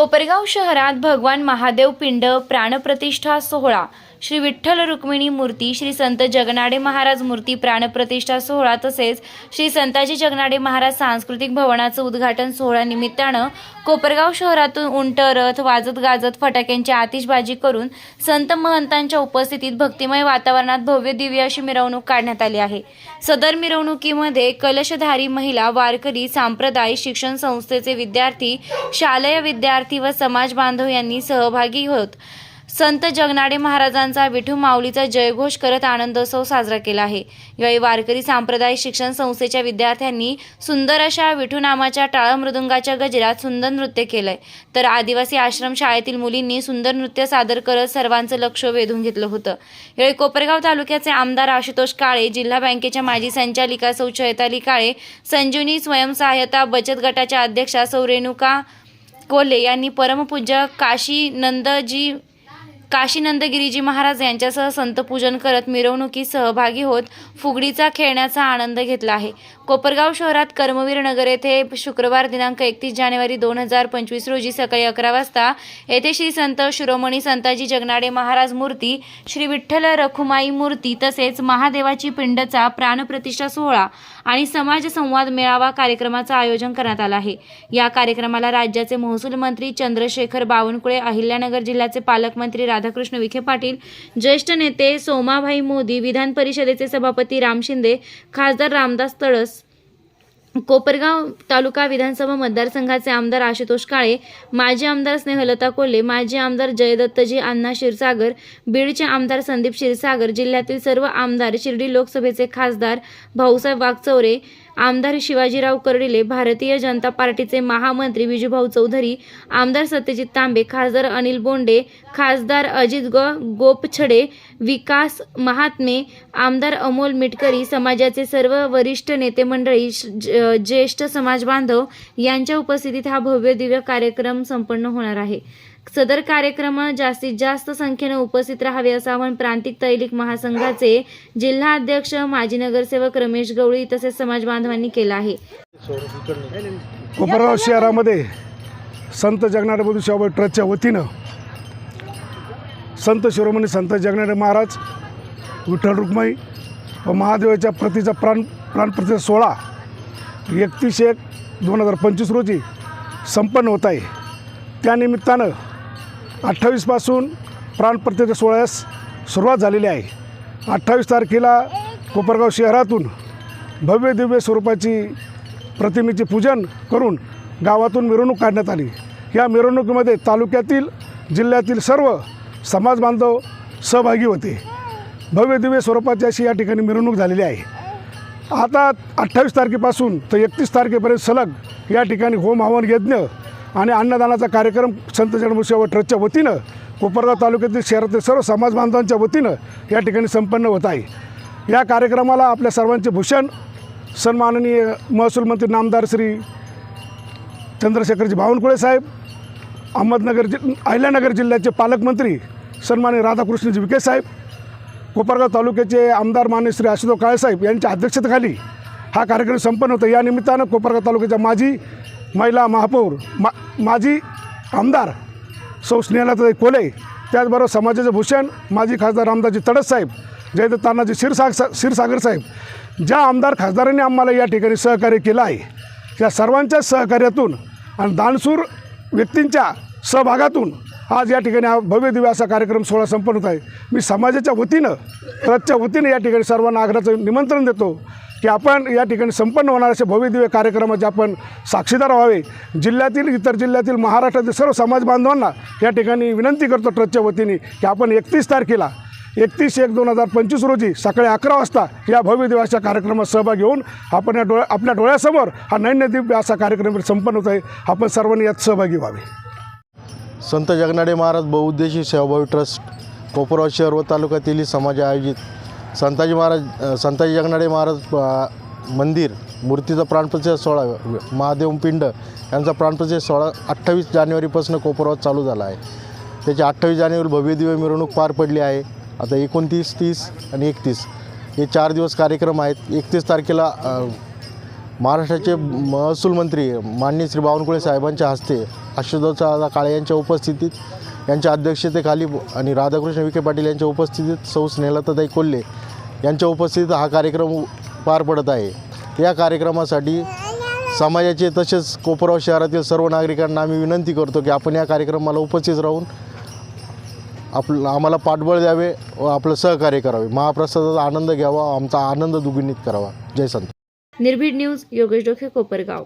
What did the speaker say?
कोपरगाव शहरात भगवान महादेव पिंड प्राणप्रतिष्ठा सोहळा श्री विठ्ठल रुक्मिणी मूर्ती श्री संत जगनाडे महाराज मूर्ती प्राणप्रतिष्ठा सोहळा तसेच श्री संताजी जगनाडे महाराज सांस्कृतिक भवनाचं उद्घाटन सोहळा निमित्तानं कोपरगाव शहरातून उंट रथ वाजत गाजत फटाक्यांची आतिषबाजी करून संत महंतांच्या उपस्थितीत भक्तिमय वातावरणात भव्य दिव्य अशी मिरवणूक काढण्यात आली आहे. सदर मिरवणुकीमध्ये कलशधारी महिला वारकरी सांप्रदायिक शिक्षण संस्थेचे विद्यार्थी शालेय विद्यार्थी व समाज बांधव यांनी सहभागी होत संत जगनाडे महाराजांचा विठू माऊलीचा जयघोष करत आनंदोत्सव साजरा केला आहे. यावेळी वारकरी सांप्रदायिक शिक्षण संस्थेच्या विद्यार्थ्यांनी सुंदर अशा विठू नामाच्या टाळ मृदुंगाच्या गजरात सुंदर नृत्य केलंय. तर आदिवासी आश्रम शाळेतील मुलींनी सुंदर नृत्य सादर करत सर्वांचं लक्ष वेधून घेतलं होतं. यावेळी कोपरगाव तालुक्याचे आमदार आशुतोष काळे जिल्हा बँकेच्या माजी संचालिका सौ चैताली काळे संजीवनी स्वयंसहाय्यता बचत गटाच्या अध्यक्षा सौ रेणुका कोल्हे यांनी परमपूज्य काशी नंदजी काशीनंदगिरीजी महाराज यांच्यासह संतपूजन करत मिरवणुकीत सहभागी होत फुगडीचा खेळण्याचा आनंद घेतला आहे. कोपरगाव शहरात कर्मवीर नगर येथे शुक्रवार दिनांक एकतीस जानेवारी दोन हजार पंचवीस रोजी सकाळी अकरा वाजता येथे श्री संत शिरोमणी संताजी जगनाडे महाराज मूर्ती श्री विठ्ठल रखुमाई मूर्ती तसेच महादेवाची पिंडचा प्राणप्रतिष्ठा सोहळा आणि समाज संवाद मेळावा कार्यक्रमाचं आयोजन करण्यात आलं आहे. या कार्यक्रमाला राज्याचे महसूल मंत्री चंद्रशेखर बावनकुळे अहिल्यानगर जिल्ह्याचे पालकमंत्री राधाकृष्ण विखे पाटील ज्येष्ठ नेते सोमाभाई मोदी विधान परिषदेचे सभापती राम शिंदे खासदार रामदास तळस कोपरगाव तालुका विधानसभा मतदारसंघाचे आमदार आशुतोष काळे माजी आमदार स्नेहलता कोल्हे माजी आमदार जयदत्तजी अण्णा क्षीरसागर बीडचे आमदार संदीप क्षीरसागर जिल्ह्यातील सर्व आमदार शिर्डी लोकसभेचे खासदार भाऊसाहेब वागचौरे आमदार शिवाजीराव कर्डिले भारतीय जनता पार्टीचे महामंत्री विजूभाऊ चौधरी आमदार सत्यजित तांबे खासदार अनिल बोंडे खासदार अजित ग गोपछडे विकास महात्मे आमदार अमोल मिटकरी समाजाचे सर्व वरिष्ठ नेते मंडळी ज- ज्येष्ठ समाज बांधव यांच्या उपस्थितीत हा भव्य दिव्य कार्यक्रम संपन्न होणार आहे. सदर कार्यक्रम जास्तीत जास्त संख्येनं उपस्थित राहावे असं आवाहन प्रांतिक तैलिक महासंघाचे जिल्हा अध्यक्ष माजी नगरसेवक रमेश गवळी तसेच समाज बांधवांनी केलं आहे. कोपरगाव शहरामध्ये संत जगनाडे बधू शाहबाई ट्रस्टच्या वतीनं संत शिरोमणी संत जगनाडे महाराज विठ्ठल रुक्माई व महादेवाच्या प्रतीचा प्राण प्राणप्रतिष्ठा सोहळा एकतीस एक दोन हजार पंचवीस रोजी संपन्न होत आहे. त्यानिमित्तानं अठ्ठावीसपासून प्राणप्रतिष्ठा सोहळ्यास सुरुवात झालेली आहे. अठ्ठावीस तारखेला कोपरगाव शहरातून भव्य दिव्य स्वरूपाची प्रतिमेचे पूजन करून गावातून मिरवणूक काढण्यात आली. या मिरवणुकीमध्ये तालुक्यातील जिल्ह्यातील सर्व समाज बांधव सहभागी होते. भव्य दिव्य स्वरूपाची अशी या ठिकाणी मिरवणूक झालेली आहे. आता अठ्ठावीस तारखेपासून तर एकतीस तारखेपर्यंत सलग या ठिकाणी होम हवन यज्ञ आणि अन्नदानाचा कार्यक्रम संत जन्मसेवा ट्रस्टच्या वतीनं कोपरगाव तालुक्यातील शहरातील सर्व समाज बांधवांच्या वतीनं या ठिकाणी संपन्न होत आहे. या कार्यक्रमाला आपल्या सर्वांचे भूषण सन्माननीय महसूल मंत्री नामदार श्री चंद्रशेखरजी बावनकुळे साहेब अहमदनगर जि अहिल्यानगर जिल्ह्याचे पालकमंत्री सन्माननीय राधाकृष्णजी विखे साहेब कोपरगाव तालुक्याचे आमदार मान्य श्री आशुतोष काळेसाहेब यांच्या अध्यक्षतेखाली हा कार्यक्रम संपन्न होता. या निमित्तानं कोपरगाव तालुक्याच्या माजी महिला महापौर मा माजी आमदार सौ स्नेहलाताई कोले त्याचबरोबर समाजाचे भूषण माजी खासदार रामदासजी तडस साहेब तानाजी क्षीरसाग सा क्षीरसागर साहेब ज्या आमदार खासदारांनी आम्हाला या ठिकाणी सहकार्य केलं आहे त्या सर्वांच्या सहकार्यातून आणि दानशूर व्यक्तींच्या सहभागातून आज या ठिकाणी हा भव्य दिव्य असा कार्यक्रम सोहळा संपन्न होत आहे. मी समाजाच्या वतीनं ट्रस्टच्या वतीनं या ठिकाणी सर्वांना आग्रहाचं निमंत्रण देतो. की आपण या ठिकाणी संपन्न होणार असे भव्यदिव्य कार्यक्रमाचे आपण साक्षीदार व्हावे. जिल्ह्यातील इतर जिल्ह्यातील महाराष्ट्रातील सर्व समाज बांधवांना या ठिकाणी विनंती करतो ट्रस्टच्या वतीने की आपण एकतीस तारखेला एकतीस एक दोन हजार पंचवीस रोजी सकाळी अकरा वाजता या भव्य दिवसाच्या कार्यक्रमात सहभागी होऊन आपण या डोळ्या आपल्या डोळ्यासमोर हा नैन्यदिव्य असा कार्यक्रम संपन्न होत आहे. आपण सर्वांनी यात सहभागी व्हावे. संत जगनाडे महाराज बहुउद्देशी सेवाभावी ट्रस्ट कोपरगाव शहर व तालुक्यातील समाज आयोजित संताजी महाराज संताजी जगनाडे महाराज मंदिर मूर्तीचा प्राणप्रतिष्ठा सोहळा महादेव पिंड यांचा प्राणप्रतिष्ठा सोहळा अठ्ठावीस जानेवारीपासून कोपरावात चालू झाला आहे. त्याची अठ्ठावीस जानेवारी भव्य दिव्य मिरवणूक पार पडली आहे. आता एकोणतीस तीस आणि एकतीस हे चार दिवस कार्यक्रम आहेत. एकतीस तारखेला महाराष्ट्राचे महसूल मंत्री माननीय श्री बावनकुळे साहेबांच्या हस्ते आशुतोषदादा काळे यांच्या उपस्थितीत यांच्या अध्यक्षतेखाली आणि राधाकृष्ण विखे पाटील यांच्या उपस्थितीत सौ स्नेहलताताई कोल्हे यांच्या उपस्थितीत हा कार्यक्रम पार पडत आहे. या कार्यक्रमासाठी समाजाचे तसेच कोपराव शहरातील सर्व नागरिकांना आम्ही विनंती करतो की आपण या कार्यक्रमाला उपस्थित राहून आपलं आम्हाला पाठबळ द्यावे व आपलं सहकार्य करावे. महाप्रसादाचा आनंद घ्यावा आमचा आनंद दुग्गुणित करावा. जय संत. निर्भीड न्यूज योगेश डोके कोपरगाव.